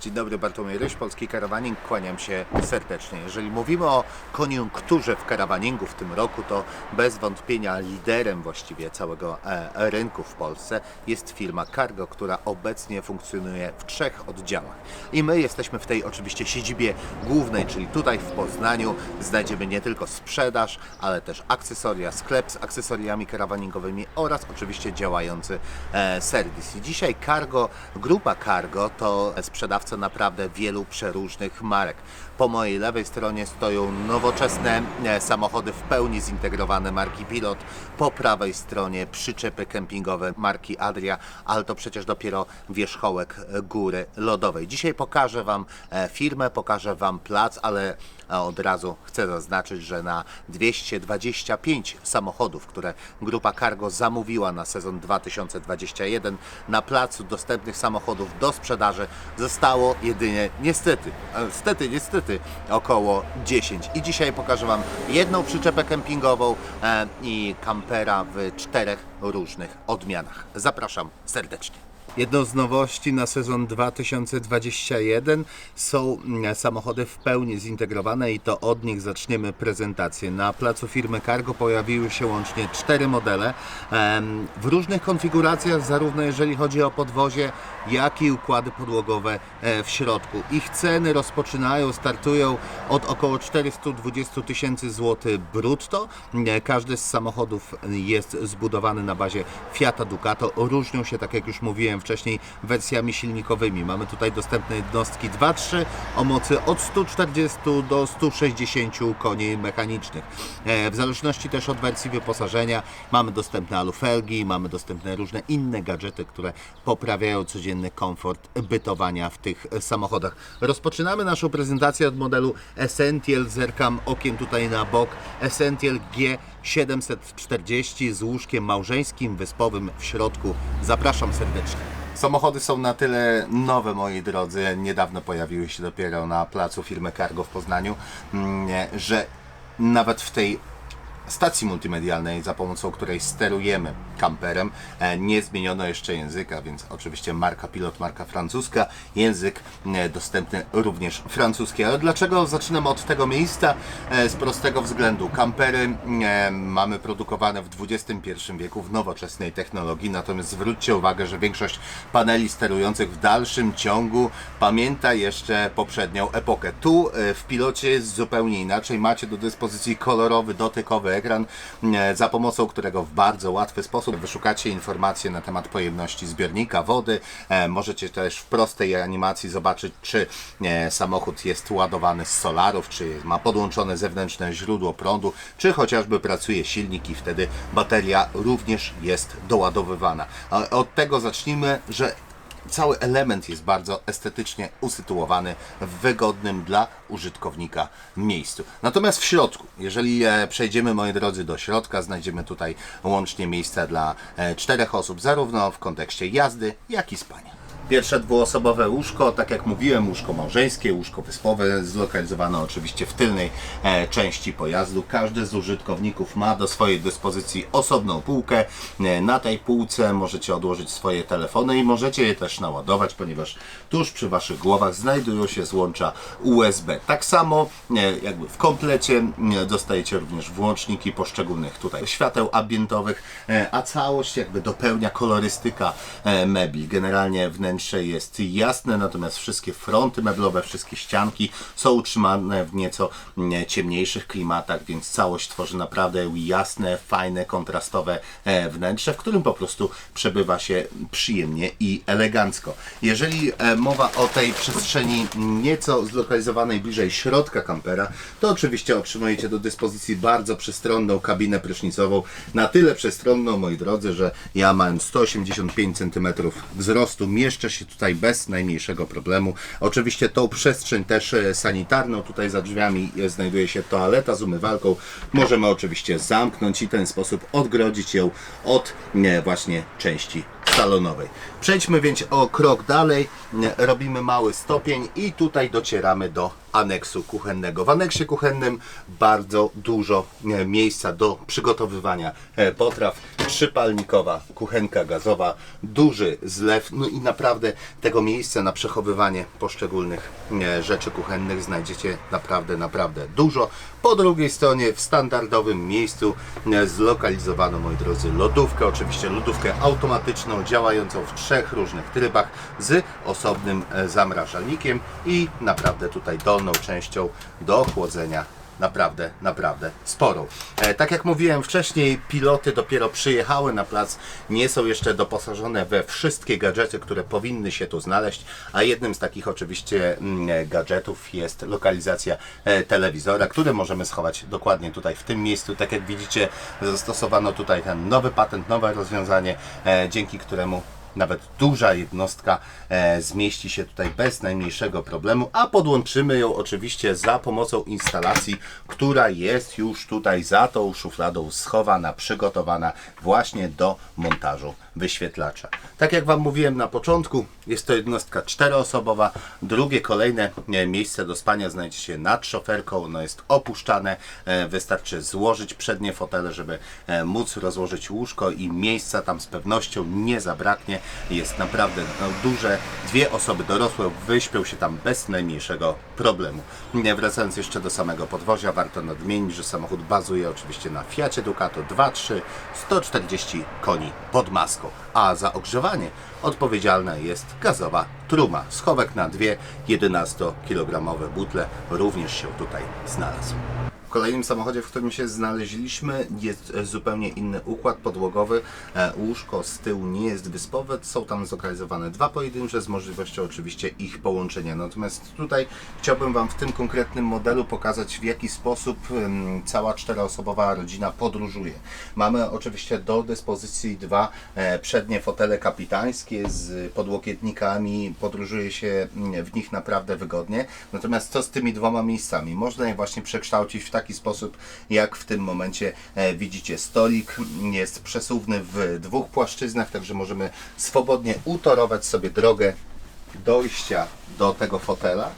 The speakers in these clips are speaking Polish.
Dzień dobry, Bartłomiej Ryś, Polski Karawaning. Kłaniam się serdecznie. Jeżeli mówimy o koniunkturze w karawaningu w tym roku, to bez wątpienia liderem właściwie całego e, rynku w Polsce jest firma Cargo, która obecnie funkcjonuje w trzech oddziałach. I my jesteśmy w tej oczywiście siedzibie głównej, czyli tutaj w Poznaniu. Znajdziemy nie tylko sprzedaż, ale też akcesoria, sklep z akcesoriami karawaningowymi oraz oczywiście działający e, serwis. I dzisiaj Cargo, grupa Cargo to sprzedawca naprawdę wielu przeróżnych marek. Po mojej lewej stronie stoją nowoczesne e, samochody w pełni zintegrowane marki Pilot. Po prawej stronie przyczepy kempingowe marki Adria, ale to przecież dopiero wierzchołek e, góry lodowej. Dzisiaj pokażę Wam e, firmę, pokażę Wam plac, ale a od razu chcę zaznaczyć, że na 225 samochodów, które grupa Cargo zamówiła na sezon 2021, na placu dostępnych samochodów do sprzedaży zostało jedynie niestety, e, niestety, około 10. I dzisiaj pokażę Wam jedną przyczepę kempingową e, i kampera w czterech różnych odmianach. Zapraszam serdecznie. Jedną z nowości na sezon 2021 są mm, samochody w pełni zintegrowane i to od nich zaczniemy prezentację. Na placu firmy Cargo pojawiły się łącznie cztery modele w różnych konfiguracjach, zarówno jeżeli chodzi o podwozie, jak i układy podłogowe e, w środku. Ich ceny rozpoczynają, startują od około 420 tysięcy złotych brutto. E, Każdy z samochodów jest zbudowany na bazie Fiata Ducato. Różnią się, tak jak już mówiłem wcześniej, wersjami silnikowymi. Mamy tutaj dostępne jednostki 2.3 o mocy od 140 do 160 koni mechanicznych. E, W zależności też od wersji wyposażenia mamy dostępne alufelgi, mamy dostępne różne inne gadżety, które poprawiają codzienny komfort bytowania w tych samochodach. Rozpoczynamy naszą prezentację od modelu Essential. Zerkam okiem tutaj na bok. Essential G740 z łóżkiem małżeńskim, wyspowym w środku. Zapraszam serdecznie. Samochody są na tyle nowe, moi drodzy, niedawno pojawiły się dopiero na placu firmy Cargo w Poznaniu, mm, że nawet w tej stacji multimedialnej, za pomocą której sterujemy kamperem, e, nie zmieniono jeszcze języka, więc oczywiście marka pilot, marka francuska, język e, dostępny również francuski. Ale dlaczego zaczynam od tego miejsca? E, Z prostego względu. Kampery mamy produkowane w XXI wieku w nowoczesnej technologii, natomiast zwróćcie uwagę, że większość paneli sterujących w dalszym ciągu pamięta jeszcze poprzednią epokę. Tu w pilocie jest zupełnie inaczej. Macie do dyspozycji kolorowy, dotykowy ekran, e, za pomocą którego w bardzo łatwy sposób wyszukacie informacje na temat pojemności zbiornika wody. E, Możecie też w prostej animacji zobaczyć, czy e, samochód jest ładowany z solarów, czy ma podłączone zewnętrzne źródło prądu, czy chociażby pracuje silnik i wtedy bateria również jest doładowywana. Od tego zacznijmy, że cały element jest bardzo estetycznie usytuowany w wygodnym dla użytkownika miejscu. Natomiast w środku, jeżeli e, przejdziemy, moi drodzy, do środka, znajdziemy tutaj łącznie miejsca dla e, czterech osób, zarówno w kontekście jazdy, jak i spania. Pierwsze dwuosobowe łóżko, tak jak mówiłem, łóżko małżeńskie, łóżko wyspowe, zlokalizowane oczywiście w tylnej e, części pojazdu. Każdy z użytkowników ma do swojej dyspozycji osobną półkę. E, na tej półce możecie odłożyć swoje telefony i możecie je też naładować, ponieważ tuż przy Waszych głowach znajdują się złącza USB. Tak samo e, jakby w komplecie e, dostajecie również włączniki poszczególnych tutaj świateł ambientowych, e, a całość jakby dopełnia kolorystyka e, mebli. Generalnie wnętrze jest jasne, natomiast wszystkie fronty meblowe, wszystkie ścianki są utrzymane w nieco mm, ciemniejszych klimatach, więc całość tworzy naprawdę jasne, fajne, kontrastowe e, wnętrze, w którym po prostu przebywa się przyjemnie i elegancko. Jeżeli e, mowa o tej przestrzeni nieco zlokalizowanej bliżej środka kampera, to oczywiście otrzymujecie do dyspozycji bardzo przestronną kabinę prysznicową. Na tyle przestronną, moi drodzy, że ja mając 185 cm wzrostu, mieszczę się tutaj bez najmniejszego problemu. Oczywiście tą przestrzeń też e, sanitarną, tutaj za drzwiami e, znajduje się toaleta z umywalką. Możemy oczywiście zamknąć i w ten sposób odgrodzić ją od e, właśnie części salonowej. Przejdźmy więc o krok dalej, robimy mały stopień i tutaj docieramy do aneksu kuchennego. W aneksie kuchennym bardzo dużo e, miejsca do przygotowywania e, potraw. Trzypalnikowa kuchenka gazowa, duży zlew, no i naprawdę tego miejsca na przechowywanie poszczególnych e, rzeczy kuchennych znajdziecie naprawdę, naprawdę dużo. Po drugiej stronie w standardowym miejscu e, zlokalizowano, moi drodzy, lodówkę, oczywiście lodówkę automatyczną, działającą w trzech różnych trybach z osobnym e, zamrażalnikiem i naprawdę tutaj dolną częścią do chłodzenia naprawdę, naprawdę sporą. E, tak jak mówiłem wcześniej, piloty dopiero przyjechały na plac, nie są jeszcze doposażone we wszystkie gadżety, które powinny się tu znaleźć, a jednym z takich oczywiście mm, gadżetów jest lokalizacja e, telewizora, który możemy schować dokładnie tutaj w tym miejscu. Tak jak widzicie, zastosowano tutaj ten nowy patent, nowe rozwiązanie, e, dzięki któremu nawet duża jednostka e, zmieści się tutaj bez najmniejszego problemu, a podłączymy ją oczywiście za pomocą instalacji, która jest już tutaj za tą szufladą schowana, przygotowana właśnie do montażu wyświetlacza. Tak jak Wam mówiłem na początku, jest to jednostka czteroosobowa, drugie kolejne e, miejsce do spania znajdzie się nad szoferką, ono jest opuszczane, e, wystarczy złożyć przednie fotele, żeby e, móc rozłożyć łóżko i miejsca tam z pewnością nie zabraknie. Jest naprawdę no, duże, dwie osoby dorosłe wyśpią się tam bez najmniejszego problemu. Wracając jeszcze do samego podwozia, warto nadmienić, że samochód bazuje oczywiście na Fiacie Ducato 2.3, 140 koni pod maską, a za ogrzewanie odpowiedzialna jest gazowa truma. Schowek na dwie 11-kilogramowe butle również się tutaj znalazł. W kolejnym samochodzie, w którym się znaleźliśmy, jest e, zupełnie inny układ podłogowy. E, Łóżko z tyłu nie jest wyspowe, są tam zlokalizowane dwa pojedyncze z możliwością oczywiście ich połączenia. Natomiast tutaj chciałbym Wam w tym konkretnym modelu pokazać, w jaki sposób cała czteroosobowa rodzina podróżuje. Mamy oczywiście do dyspozycji dwa e, przednie fotele kapitańskie z podłokietnikami. Podróżuje się mm, w nich naprawdę wygodnie. Natomiast co z tymi dwoma miejscami? Można je właśnie przekształcić w taki sposób, jak w tym momencie e, widzicie. Stolik jest przesuwny w dwóch płaszczyznach, także możemy swobodnie utorować sobie drogę dojścia do tego fotela.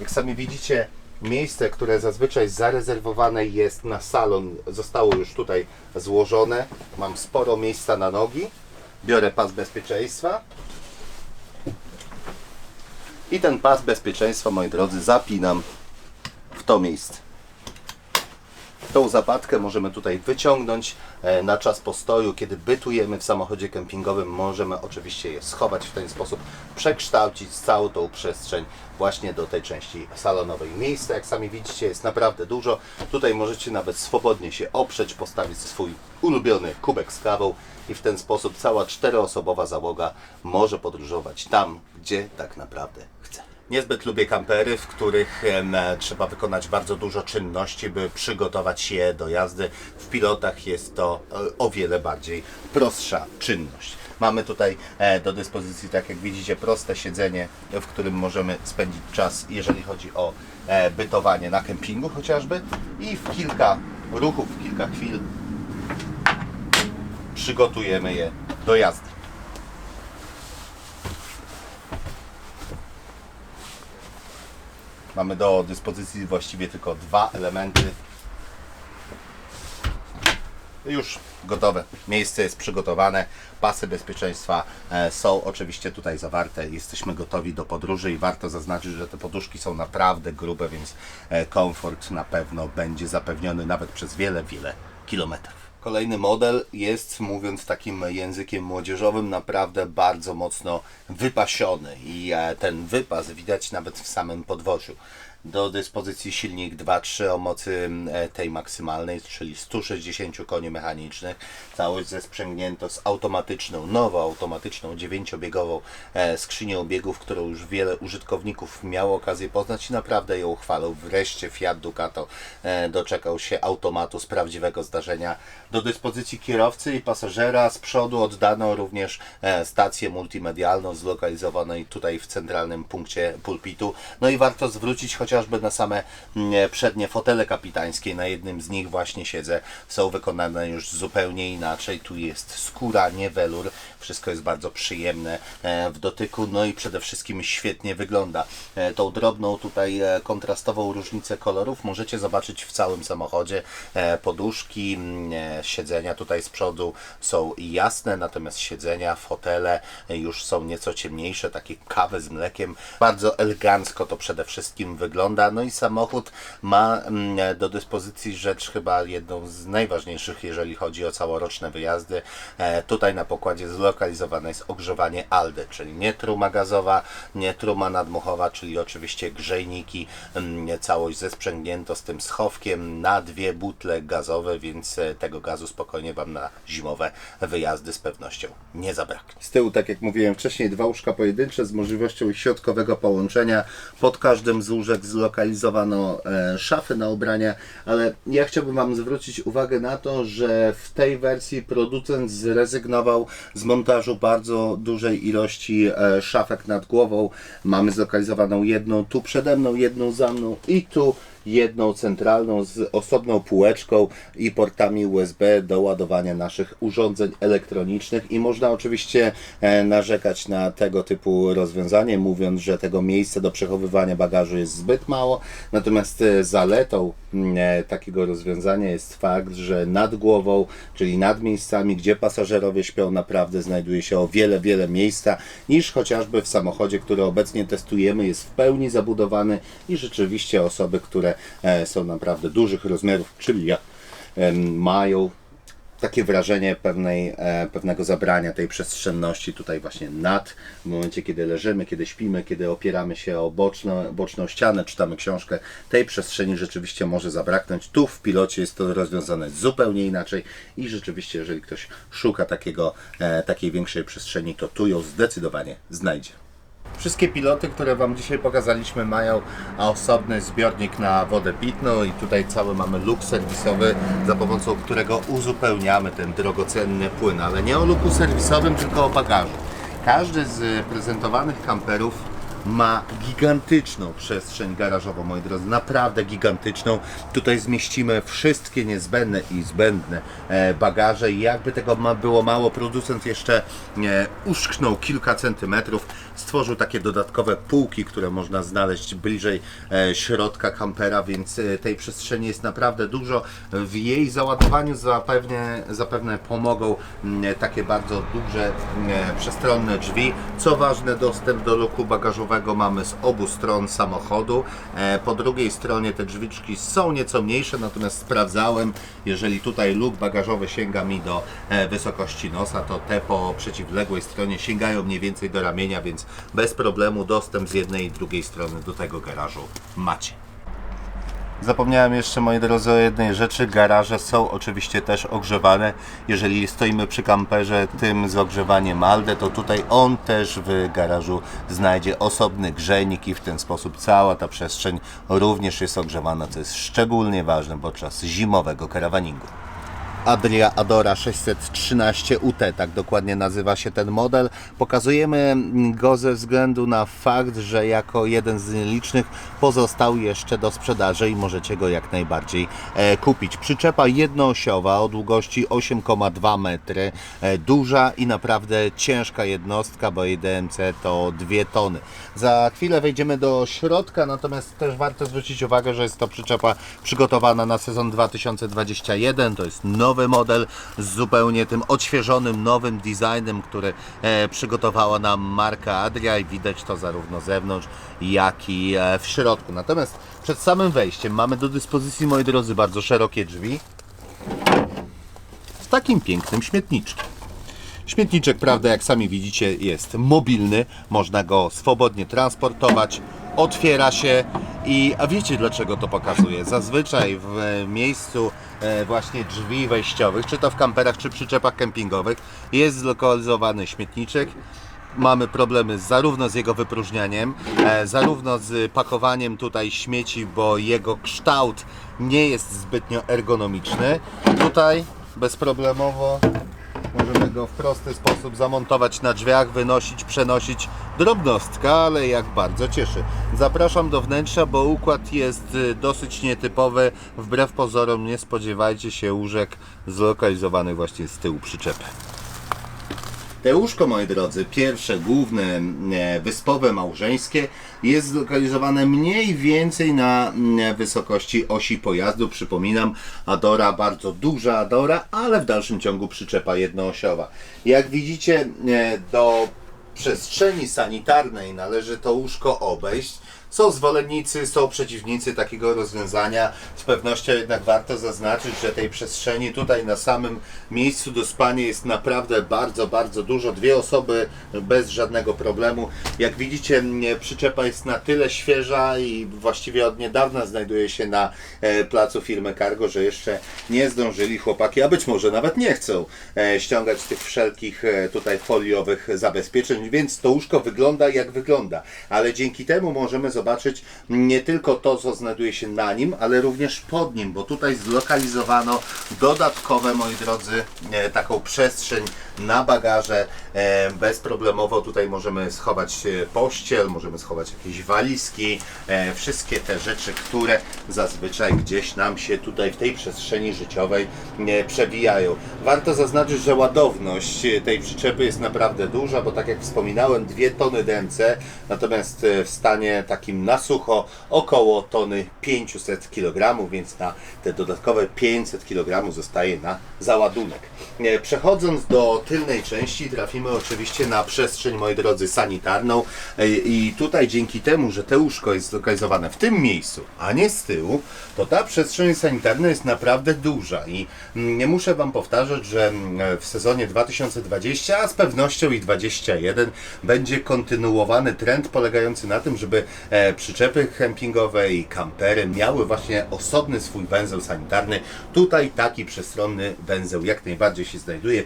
Jak sami widzicie, miejsce, które zazwyczaj zarezerwowane jest na salon, zostało już tutaj złożone. Mam sporo miejsca na nogi. Biorę pas bezpieczeństwa. I ten pas bezpieczeństwa, moi drodzy, zapinam w to miejsce. Tą zapadkę możemy tutaj wyciągnąć e, na czas postoju. Kiedy bytujemy w samochodzie kempingowym, możemy oczywiście je schować w ten sposób, przekształcić całą tą przestrzeń właśnie do tej części salonowej. Miejsca, jak sami widzicie, jest naprawdę dużo. Tutaj możecie nawet swobodnie się oprzeć, postawić swój ulubiony kubek z kawą i w ten sposób cała czteroosobowa załoga może podróżować tam, gdzie tak naprawdę. Niezbyt lubię kampery, w których trzeba wykonać bardzo dużo czynności, by przygotować je do jazdy. W pilotach jest to e, o wiele bardziej prostsza czynność. Mamy tutaj e, do dyspozycji, tak jak widzicie, proste siedzenie, w którym możemy spędzić czas, jeżeli chodzi o e, bytowanie na kempingu chociażby i w kilka ruchów, w kilka chwil przygotujemy je do jazdy. Mamy do dyspozycji właściwie tylko dwa elementy. Już gotowe. Miejsce jest przygotowane. Pasy bezpieczeństwa e, są oczywiście tutaj zawarte. Jesteśmy gotowi do podróży i warto zaznaczyć, że te poduszki są naprawdę grube, więc e, komfort na pewno będzie zapewniony nawet przez wiele, wiele kilometrów. Kolejny model jest, mówiąc takim językiem młodzieżowym, naprawdę bardzo mocno wypasiony i e, ten wypas widać nawet w samym podwoziu. Do dyspozycji silnik 2.3 o mocy e, tej maksymalnej, czyli 160 koni mechanicznych. Całość zesprzęgnięto z automatyczną, nową automatyczną, dziewięciobiegową e, skrzynią biegów, którą już wiele użytkowników miało okazję poznać i naprawdę ją chwalą. Wreszcie Fiat Ducato e, doczekał się automatu z prawdziwego zdarzenia. Do dyspozycji kierowcy i pasażera z przodu oddano również stację multimedialną zlokalizowaną tutaj w centralnym punkcie pulpitu. No i warto zwrócić chociaż chociażby na same mm, przednie fotele kapitańskie. Na jednym z nich właśnie siedzę. Są wykonane już zupełnie inaczej. Tu jest skóra, nie welur. Wszystko jest bardzo przyjemne e, w dotyku, no i przede wszystkim świetnie wygląda. E, Tą drobną tutaj e, kontrastową różnicę kolorów możecie zobaczyć w całym samochodzie. Poduszki, mm, siedzenia tutaj z przodu są jasne, natomiast siedzenia, fotele już są nieco ciemniejsze, takie kawy z mlekiem. Bardzo elegancko to przede wszystkim wygląda. No i samochód ma mm, do dyspozycji rzecz chyba jedną z najważniejszych, jeżeli chodzi o całoroczne wyjazdy. E, Tutaj na pokładzie zlokalizowane jest ogrzewanie ALDE, czyli nie truma gazowa, nie truma nadmuchowa, czyli oczywiście grzejniki, mm, całość zesprzęgnięto z tym schowkiem na dwie butle gazowe, więc e, tego gazu spokojnie Wam na zimowe wyjazdy z pewnością nie zabraknie. Z tyłu, tak jak mówiłem wcześniej, dwa łóżka pojedyncze z możliwością środkowego połączenia. Pod każdym z łóżek zlokalizowano e, szafy na ubrania, ale ja chciałbym Wam zwrócić uwagę na to, że w tej wersji producent zrezygnował z montażu bardzo dużej ilości e, szafek nad głową. Mamy zlokalizowaną jedną tu przede mną, jedną za mną i tu jedną centralną z osobną półeczką i portami USB do ładowania naszych urządzeń elektronicznych i można oczywiście e, narzekać na tego typu rozwiązanie, mówiąc, że tego miejsca do przechowywania bagażu jest zbyt mało. Natomiast e, zaletą mm, e, takiego rozwiązania jest fakt, że nad głową, czyli nad miejscami, gdzie pasażerowie śpią, naprawdę znajduje się o wiele, wiele miejsca niż chociażby w samochodzie, który obecnie testujemy, jest w pełni zabudowany i rzeczywiście osoby, które e, są naprawdę dużych rozmiarów, czyli em, mają takie wrażenie pewnej, e, pewnego zabrania tej przestrzenności tutaj właśnie nad, w momencie kiedy leżymy, kiedy śpimy, kiedy opieramy się o boczną, boczną ścianę, czytamy książkę, tej przestrzeni rzeczywiście może zabraknąć. Tu w pilocie jest to rozwiązane zupełnie inaczej i rzeczywiście, jeżeli ktoś szuka takiego, e, takiej większej przestrzeni, to tu ją zdecydowanie znajdzie. Wszystkie piloty, które Wam dzisiaj pokazaliśmy, mają osobny zbiornik na wodę pitną i tutaj cały mamy luk serwisowy, za pomocą którego uzupełniamy ten drogocenny płyn, ale nie o luku serwisowym, tylko o bagażu. Każdy z prezentowanych kamperów ma gigantyczną przestrzeń garażową, moi drodzy, naprawdę gigantyczną. Tutaj zmieścimy wszystkie niezbędne i zbędne e, bagaże i jakby tego było mało, producent jeszcze e, uszknął kilka centymetrów, stworzył takie dodatkowe półki, które można znaleźć bliżej e, środka kampera, więc e, tej przestrzeni jest naprawdę dużo. W jej załadowaniu zapewne, zapewne pomogą mm, takie bardzo duże, mm, przestronne drzwi. Co ważne, dostęp do luku bagażowego mamy z obu stron samochodu. E, Po drugiej stronie te drzwiczki są nieco mniejsze, natomiast sprawdzałem, jeżeli tutaj luk bagażowy sięga mi do e, wysokości nosa, to te po przeciwległej stronie sięgają mniej więcej do ramienia, więc bez problemu dostęp z jednej i drugiej strony do tego garażu macie. Zapomniałem jeszcze, moi drodzy, o jednej rzeczy. Garaże są oczywiście też ogrzewane. Jeżeli stoimy przy kamperze tym z ogrzewaniem Alde, to tutaj on też w garażu znajdzie osobny grzejnik i w ten sposób cała ta przestrzeń również jest ogrzewana, co jest szczególnie ważne podczas zimowego karawaningu. Adria Adora 613 UT, tak dokładnie nazywa się ten model. Pokazujemy go ze względu na fakt, że jako jeden z nielicznych pozostał jeszcze do sprzedaży i możecie go jak najbardziej e, kupić. Przyczepa jednoosiowa o długości 8,2 metry, e, duża i naprawdę ciężka jednostka, bo jej DMC to 2 tony. Za chwilę wejdziemy do środka, natomiast też warto zwrócić uwagę, że jest to przyczepa przygotowana na sezon 2021. To jest nowy model z zupełnie tym odświeżonym, nowym designem, który e, przygotowała nam marka Adria i widać to zarówno z zewnątrz, jak i e, w środku. Natomiast przed samym wejściem mamy do dyspozycji, moi drodzy, bardzo szerokie drzwi z takim pięknym śmietniczkiem. Śmietniczek, prawda, jak sami widzicie, jest mobilny, można go swobodnie transportować, otwiera się i a wiecie dlaczego to pokazuję? Zazwyczaj w miejscu e, właśnie drzwi wejściowych, czy to w kamperach, czy przyczepach kempingowych, jest zlokalizowany śmietniczek. Mamy problemy zarówno z jego wypróżnianiem, e, zarówno z pakowaniem tutaj śmieci, bo jego kształt nie jest zbytnio ergonomiczny. Tutaj bezproblemowo Możemy go w prosty sposób zamontować na drzwiach, wynosić, przenosić. Drobnostka, ale jak bardzo cieszy. Zapraszam do wnętrza, bo układ jest y, dosyć nietypowy. Wbrew pozorom nie spodziewajcie się łóżek zlokalizowanych właśnie z tyłu przyczepy. Te łóżko, moi drodzy, pierwsze, główne, e, wyspowe, małżeńskie, jest zlokalizowane mniej więcej na mm, wysokości osi pojazdu. Przypominam, Adora, bardzo duża Adora, ale w dalszym ciągu przyczepa jednoosiowa. Jak widzicie, e, do przestrzeni sanitarnej należy to łóżko obejść. Są zwolennicy, są przeciwnicy takiego rozwiązania. Z pewnością jednak warto zaznaczyć, że tej przestrzeni tutaj na samym miejscu do spania jest naprawdę bardzo, bardzo dużo. Dwie osoby bez żadnego problemu. Jak widzicie, m, przyczepa jest na tyle świeża i właściwie od niedawna znajduje się na e, placu firmy Cargo, że jeszcze nie zdążyli chłopaki, a być może nawet nie chcą e, ściągać tych wszelkich e, tutaj foliowych zabezpieczeń, więc to łóżko wygląda jak wygląda, ale dzięki temu możemy zobaczyć nie tylko to, co znajduje się na nim, ale również pod nim, bo tutaj zlokalizowano dodatkowe, moi drodzy, e, taką przestrzeń na bagaże. E, Bezproblemowo tutaj możemy schować e, pościel, możemy schować jakieś walizki, e, wszystkie te rzeczy, które zazwyczaj gdzieś nam się tutaj w tej przestrzeni życiowej przewijają. Warto zaznaczyć, że ładowność tej przyczepy jest naprawdę duża, bo tak jak wspominałem, 2 tony DMC, natomiast w stanie takim na sucho około tony 500 kg, więc na te dodatkowe 500 kg zostaje na załadunek. Przechodząc do tylnej części, trafimy oczywiście na przestrzeń, moi drodzy, sanitarną E, i tutaj dzięki temu, że te łóżko jest zlokalizowane w tym miejscu, a nie z tyłu, to ta przestrzeń sanitarna jest naprawdę duża i mm, nie muszę Wam powtarzać, że mm, w sezonie 2020, a z pewnością i 2021 będzie kontynuowany trend polegający na tym, żeby e, przyczepy kempingowe i kampery miały właśnie osobny swój węzeł sanitarny. Tutaj taki przestronny węzeł jak najbardziej się znajduje.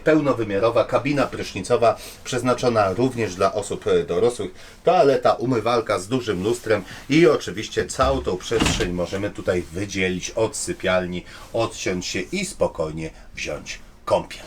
Kabina prysznicowa przeznaczona również dla osób e, dorosłych. Toaleta, umywalka z dużym lustrem i oczywiście całą tą przestrzeń możemy tutaj wydzielić od sypialni, odciąć się i spokojnie wziąć kąpiel.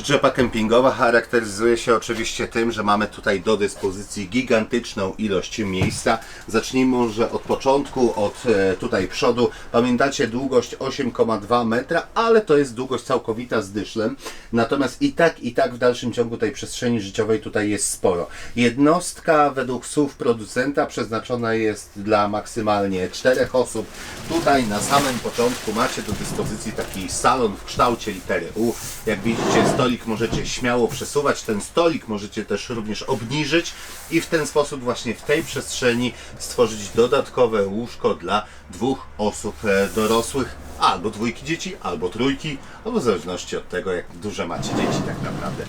Przyczepa kempingowa charakteryzuje się oczywiście tym, że mamy tutaj do dyspozycji gigantyczną ilość miejsca. Zacznijmy może od początku, od e, tutaj przodu. Pamiętacie długość 8,2 metra, ale to jest długość całkowita z dyszlem. Natomiast i tak, i tak w dalszym ciągu tej przestrzeni życiowej tutaj jest sporo. Jednostka według słów producenta przeznaczona jest dla maksymalnie czterech osób. Tutaj na samym początku macie do dyspozycji taki salon w kształcie litery U. Jak widzicie, stolik możecie śmiało przesuwać. Ten stolik możecie też również obniżyć i w ten sposób właśnie w tej przestrzeni stworzyć dodatkowe łóżko dla dwóch osób e, dorosłych, albo dwójki dzieci, albo trójki, albo w zależności od tego, jak duże macie dzieci tak naprawdę.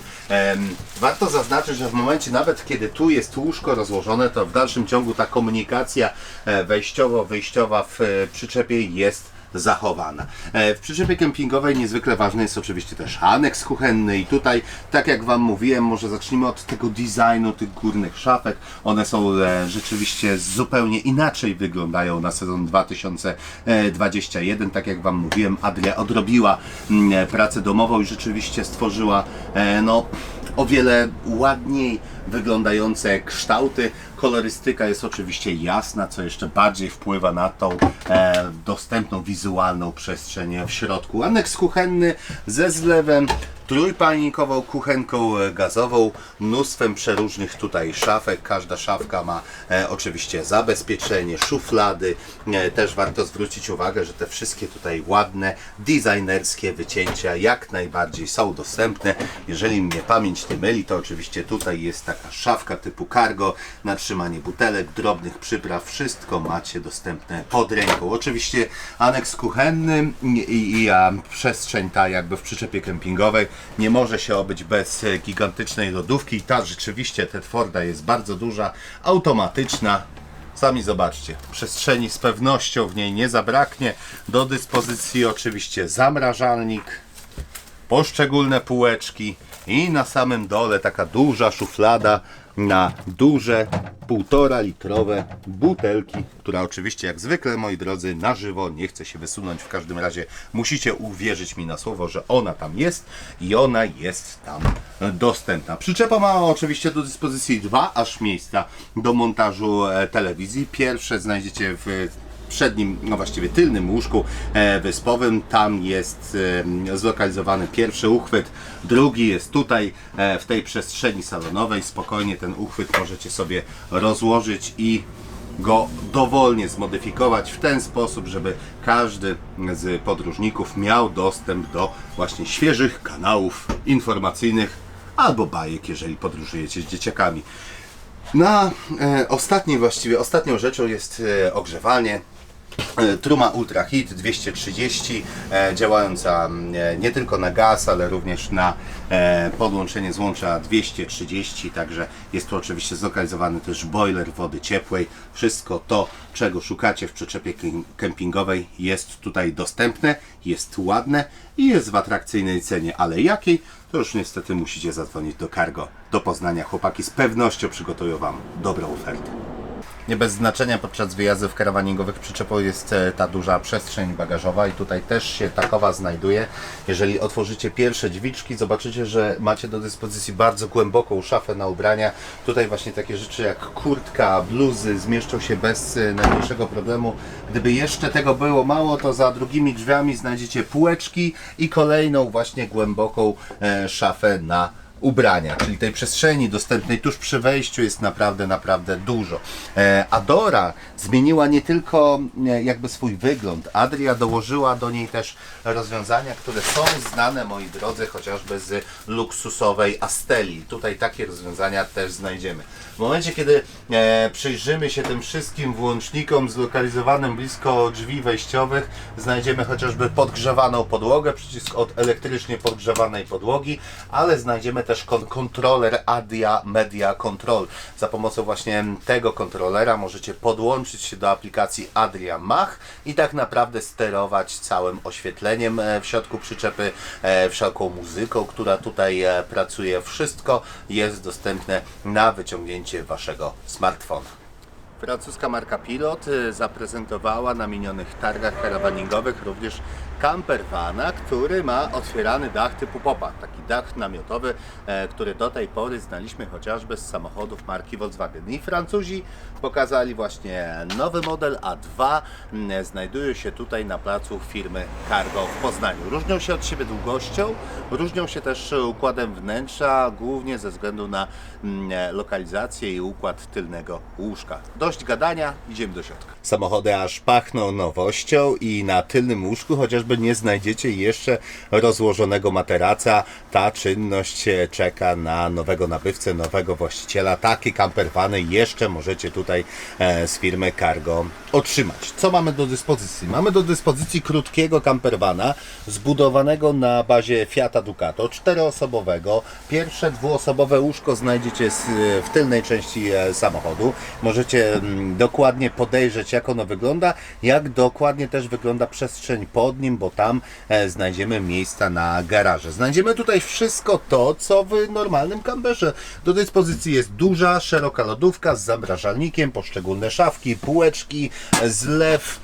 Warto zaznaczyć, że w momencie nawet kiedy tu jest łóżko rozłożone, to w dalszym ciągu ta komunikacja e, wejściowo-wyjściowa w e, przyczepie jest zachowana. E, W przyczepie kempingowej niezwykle ważny jest oczywiście też aneks kuchenny i tutaj, tak jak Wam mówiłem, może zacznijmy od tego designu tych górnych szafek. One są e, rzeczywiście zupełnie inaczej wyglądają na sezon 2021. Tak jak Wam mówiłem, Adria odrobiła mm, pracę domową i rzeczywiście stworzyła e, no, o wiele ładniej wyglądające kształty. Kolorystyka jest oczywiście jasna, co jeszcze bardziej wpływa na tą e, dostępną wizualną przestrzeń w środku. Aneks kuchenny ze zlewem, trójpalnikową kuchenką e, gazową, mnóstwem przeróżnych tutaj szafek. Każda szafka ma e, oczywiście zabezpieczenie, szuflady. E, też warto zwrócić uwagę, że te wszystkie tutaj ładne, designerskie wycięcia jak najbardziej są dostępne. Jeżeli mnie pamięć nie myli, to oczywiście tutaj jest taka szafka typu cargo na trzymanie butelek, drobnych przypraw. Wszystko macie dostępne pod ręką. Oczywiście aneks kuchenny i, i a przestrzeń ta jakby w przyczepie kempingowej nie może się obyć bez e, gigantycznej lodówki. Ta rzeczywiście Tedforda jest bardzo duża, automatyczna. Sami zobaczcie, przestrzeni z pewnością w niej nie zabraknie. Do dyspozycji oczywiście zamrażalnik, poszczególne półeczki i na samym dole taka duża szuflada na duże, półtora litrowe butelki, która oczywiście jak zwykle, moi drodzy, na żywo nie chce się wysunąć. W każdym razie musicie uwierzyć mi na słowo, że ona tam jest i ona jest tam dostępna. Przyczepa ma oczywiście do dyspozycji dwa aż miejsca do montażu e, telewizji. Pierwsze znajdziecie w przednim, no właściwie tylnym łóżku e, wyspowym. Tam jest e, zlokalizowany pierwszy uchwyt, drugi jest tutaj e, w tej przestrzeni salonowej. Spokojnie ten uchwyt możecie sobie rozłożyć i go dowolnie zmodyfikować w ten sposób, żeby każdy z podróżników miał dostęp do właśnie świeżych kanałów informacyjnych albo bajek, jeżeli podróżujecie z dzieciakami. Na e, ostatniej właściwie, ostatnią rzeczą jest e, ogrzewanie. E, Truma Ultra Heat 230, e, działająca e, nie tylko na gaz, ale również na podłączenie złącza 230, także jest tu oczywiście zlokalizowany też boiler wody ciepłej. Wszystko to, czego szukacie w przyczepie kem- kempingowej jest tutaj dostępne, jest ładne i jest w atrakcyjnej cenie, ale jakiej? To już niestety musicie zadzwonić do Cargo, do Poznania. Chłopaki z pewnością przygotują Wam dobrą ofertę. Nie bez znaczenia podczas wyjazdów karawaningowych przyczepą jest e, ta duża przestrzeń bagażowa i tutaj też się takowa znajduje. Jeżeli otworzycie pierwsze drzwiczki, zobaczycie, że macie do dyspozycji bardzo głęboką szafę na ubrania. Tutaj właśnie takie rzeczy jak kurtka, bluzy zmieszczą się bez e, najmniejszego problemu. Gdyby jeszcze tego było mało, to za drugimi drzwiami znajdziecie półeczki i kolejną właśnie głęboką e, szafę na ubrania, czyli tej przestrzeni dostępnej tuż przy wejściu jest naprawdę, naprawdę dużo. E, Adora zmieniła nie tylko e, jakby swój wygląd, Adria dołożyła do niej też rozwiązania, które są znane, moi drodzy, chociażby z luksusowej Asteli. Tutaj takie rozwiązania też znajdziemy. W momencie, kiedy e, przyjrzymy się tym wszystkim włącznikom zlokalizowanym blisko drzwi wejściowych, znajdziemy chociażby podgrzewaną podłogę, przycisk od elektrycznie podgrzewanej podłogi, ale znajdziemy też kon- kontroler Adia Media Control. Za pomocą właśnie tego kontrolera możecie podłączyć się do aplikacji Adria Mach i tak naprawdę sterować całym oświetleniem e, w środku przyczepy, e, wszelką muzyką, która tutaj e, pracuje. Wszystko jest dostępne na wyciągnięcie waszego smartfona. Francuska marka Pilot y, zaprezentowała na minionych targach karawaningowych również campervana, który ma otwierany dach typu popa. Taki dach namiotowy, e, który do tej pory znaliśmy chociażby z samochodów marki Volkswagen. I Francuzi pokazali właśnie nowy model A2. Mm, Znajduje się tutaj na placu firmy Cargo w Poznaniu. Różnią się od siebie długością, różnią się też układem wnętrza, głównie ze względu na mm, lokalizację i układ tylnego łóżka. Dość gadania, idziemy do środka. Samochody aż pachną nowością i na tylnym łóżku chociażby nie znajdziecie jeszcze rozłożonego materaca. Ta czynność czeka na nowego nabywcę, nowego właściciela. Takie campervany jeszcze możecie tutaj e, z firmy Cargo otrzymać. Co mamy do dyspozycji? Mamy do dyspozycji krótkiego campervana zbudowanego na bazie Fiata Ducato, czteroosobowego. Pierwsze dwuosobowe łóżko znajdziecie w tylnej części e, samochodu. Możecie dokładnie podejrzeć jak ono wygląda, jak dokładnie też wygląda przestrzeń pod nim, bo tam e, znajdziemy miejsca na garaże. Znajdziemy tutaj wszystko to, co w normalnym kamperze. Do dyspozycji jest duża, szeroka lodówka z zamrażalnikiem, poszczególne szafki, półeczki, zlew,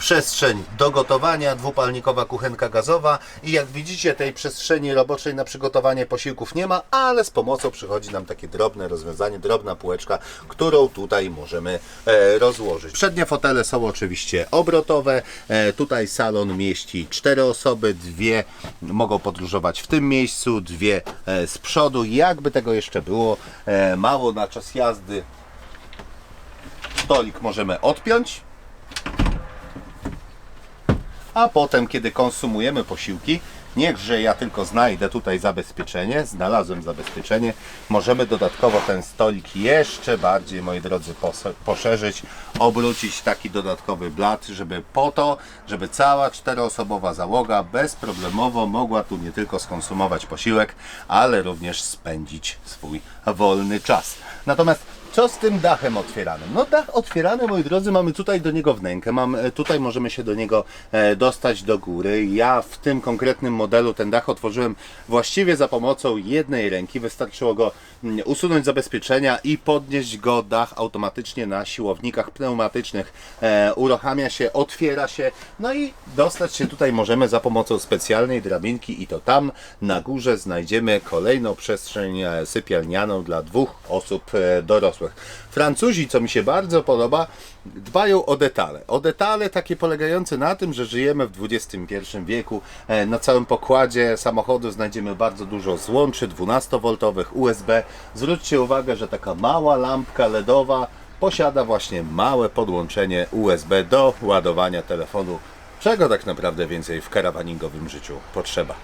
przestrzeń do gotowania, dwupalnikowa kuchenka gazowa i jak widzicie tej przestrzeni roboczej na przygotowanie posiłków nie ma, ale z pomocą przychodzi nam takie drobne rozwiązanie, drobna półeczka, którą tutaj możemy e, rozłożyć. Przednie fotele są oczywiście obrotowe, e, tutaj salon mieści cztery osoby, dwie mogą podróżować w tym miejscu, dwie e, z przodu, jakby tego jeszcze było e, mało na czas jazdy, stolik możemy odpiąć, a potem, kiedy konsumujemy posiłki, niechże ja tylko znajdę tutaj zabezpieczenie, znalazłem zabezpieczenie, możemy dodatkowo ten stolik jeszcze bardziej, moi drodzy, pos- poszerzyć, obrócić taki dodatkowy blat, żeby po to, żeby cała czteroosobowa załoga bezproblemowo mogła tu nie tylko skonsumować posiłek, ale również spędzić swój wolny czas. Natomiast Co z tym dachem otwieranym? No dach otwierany, moi drodzy, mamy tutaj do niego wnękę. Mam, e, tutaj możemy się do niego e, dostać do góry. Ja w tym konkretnym modelu ten dach otworzyłem właściwie za pomocą jednej ręki. Wystarczyło go mm, usunąć zabezpieczenia i podnieść go dach automatycznie na siłownikach pneumatycznych. E, uruchamia się, otwiera się, no i dostać się tutaj możemy za pomocą specjalnej drabinki i to tam na górze znajdziemy kolejną przestrzeń sypialnianą dla dwóch osób e, dorosłych. Francuzi, co mi się bardzo podoba, dbają o detale. O detale takie polegające na tym, że żyjemy w XXI wieku. E, Na całym pokładzie samochodu znajdziemy bardzo dużo złączy 12V USB. Zwróćcie uwagę, że taka mała lampka LEDowa posiada właśnie małe podłączenie USB do ładowania telefonu. Czego tak naprawdę więcej w karawaningowym życiu potrzeba?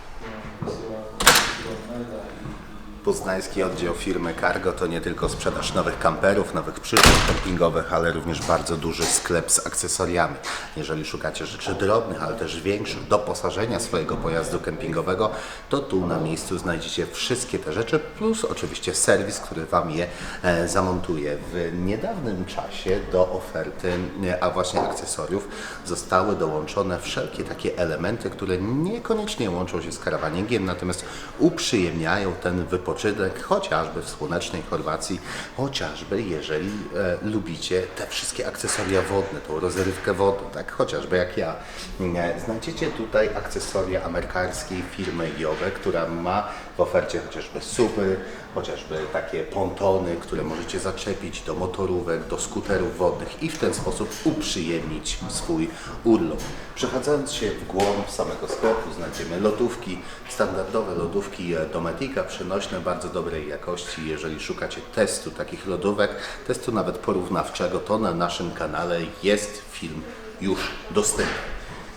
Poznański oddział firmy Cargo to nie tylko sprzedaż nowych kamperów, nowych przyczep kempingowych, ale również bardzo duży sklep z akcesoriami. Jeżeli szukacie rzeczy drobnych, ale też większych, doposażenia swojego pojazdu kempingowego, to tu na miejscu znajdziecie wszystkie te rzeczy, plus oczywiście serwis, który Wam je e, zamontuje. W niedawnym czasie do oferty, e, a właśnie akcesoriów, zostały dołączone wszelkie takie elementy, które niekoniecznie łączą się z karawaningiem, natomiast uprzyjemniają ten wypoczynek, chociażby w słonecznej Chorwacji, chociażby jeżeli e, lubicie te wszystkie akcesoria wodne, tą rozrywkę wodną, tak chociażby jak ja. E, znajdziecie tutaj akcesoria amerykańskiej firmy Jowe, która ma w ofercie chociażby supy, chociażby takie pontony, które możecie zaczepić do motorówek, do skuterów wodnych i w ten sposób uprzyjemnić swój urlop. Przechadzając się w głąb samego sklepu znajdziemy lodówki, standardowe lodówki Dometica, przenośne, bardzo dobrej jakości. Jeżeli szukacie testu takich lodówek, testu nawet porównawczego, to na naszym kanale jest film już dostępny.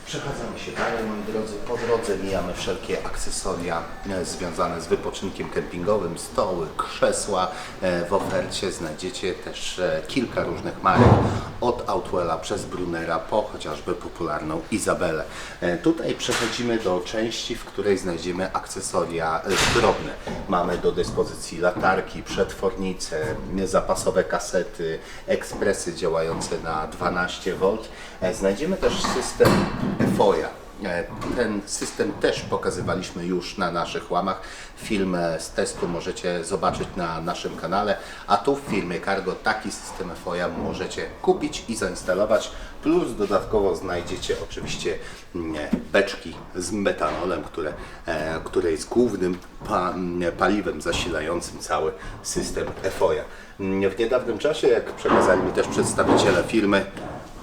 Przechadzamy się dalej, moi drodzy. Po drodze mijamy wszelkie akcesoria e, związane z wypoczynkiem kempingowym, stoły, krzesła. E, W ofercie znajdziecie też e, kilka różnych marek, od Outwella przez Brunera po chociażby popularną Izabelę. Tutaj przechodzimy do części, w której znajdziemy akcesoria drobne. Mamy do dyspozycji latarki, przetwornice, zapasowe kasety, ekspresy działające na 12V. E, Znajdziemy też system EFOIA. E, Ten system też pokazywaliśmy już na naszych łamach. Film e, z testu możecie zobaczyć na naszym kanale, a tu w firmie Cargo taki system EFOIA możecie kupić i zainstalować. Plus dodatkowo znajdziecie oczywiście mm, beczki z metanolem, które, e, które jest głównym mm, paliwem zasilającym cały system EFOIA. Mm, W niedawnym czasie, jak przekazali mi też przedstawiciele firmy,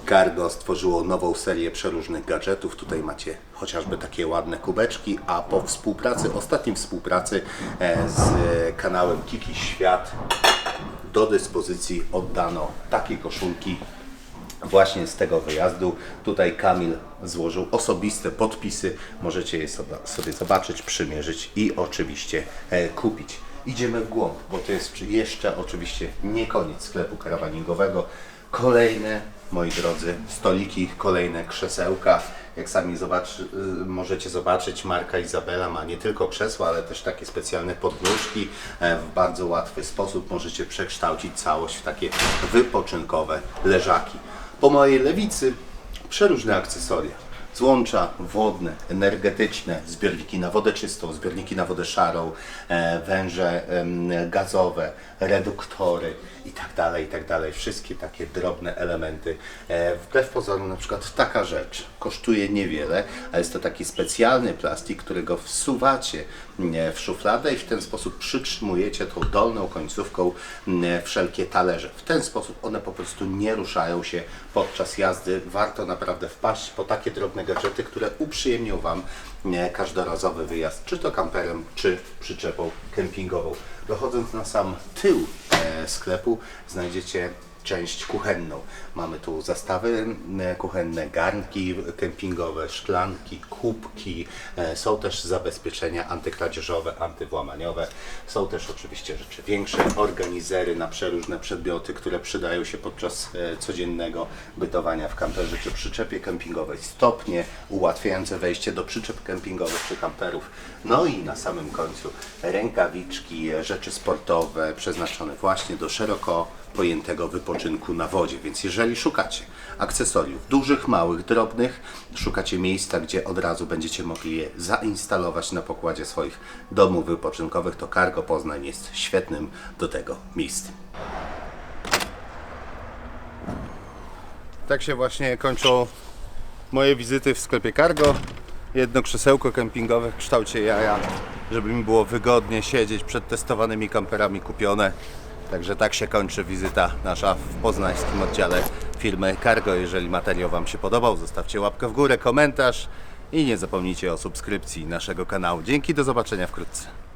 Cargo stworzyło nową serię przeróżnych gadżetów. Tutaj macie chociażby takie ładne kubeczki, a po współpracy, ostatniej współpracy e, z kanałem Kiki Świat do dyspozycji oddano takie koszulki właśnie z tego wyjazdu. Tutaj Kamil złożył osobiste podpisy. Możecie je sobie, sobie zobaczyć, przymierzyć i oczywiście e, kupić. Idziemy w głąb, bo to jest jeszcze oczywiście nie koniec sklepu karawaningowego. Kolejne, moi drodzy, stoliki, kolejne krzesełka. Jak sami zobaczy, y, możecie zobaczyć, marka Izabela ma nie tylko krzesła, ale też takie specjalne podnóżki. E, W bardzo łatwy sposób możecie przekształcić całość w takie wypoczynkowe leżaki. Po mojej lewicy przeróżne akcesoria. Złącza wodne, energetyczne, zbiorniki na wodę czystą, zbiorniki na wodę szarą, e, węże gazowe, reduktory i tak dalej, i tak dalej. Wszystkie takie drobne elementy. E, wbrew pozorom na przykład taka rzecz kosztuje niewiele, a jest to taki specjalny plastik, którego wsuwacie mm, w szufladę i w ten sposób przytrzymujecie tą dolną końcówką wszelkie talerze. W ten sposób one po prostu nie ruszają się podczas jazdy. Warto naprawdę wpaść po takie drobne gadżety, które uprzyjemnią Wam każdorazowy wyjazd, czy to kamperem, czy przyczepą kempingową. Dochodząc na sam tył e, sklepu znajdziecie część kuchenną. Mamy tu zastawy m, kuchenne, garnki kempingowe, szklanki, kubki. E, Są też zabezpieczenia antykradzieżowe, antywłamaniowe. Są też oczywiście rzeczy większe, organizery na przeróżne przedmioty, które przydają się podczas e, codziennego bytowania w kamperze czy przyczepie kempingowej. Stopnie ułatwiające wejście do przyczep kempingowych czy kamperów. No i na samym końcu rękawiczki, e, rzeczy sportowe przeznaczone właśnie do szeroko pojętego wypoczynku na wodzie. Więc jeżeli szukacie akcesoriów dużych, małych, drobnych, szukacie miejsca, gdzie od razu będziecie mogli je zainstalować na pokładzie swoich domów wypoczynkowych, to Cargo Poznań jest świetnym do tego miejscem. Tak się właśnie kończą moje wizyty w sklepie Cargo. Jedno krzesełko kempingowe w kształcie jaja, żeby mi było wygodnie siedzieć przed testowanymi kamperami kupione. Także tak się kończy wizyta nasza w poznańskim oddziale firmy Cargo. Jeżeli materiał Wam się podobał, zostawcie łapkę w górę, komentarz i nie zapomnijcie o subskrypcji naszego kanału. Dzięki, do zobaczenia wkrótce.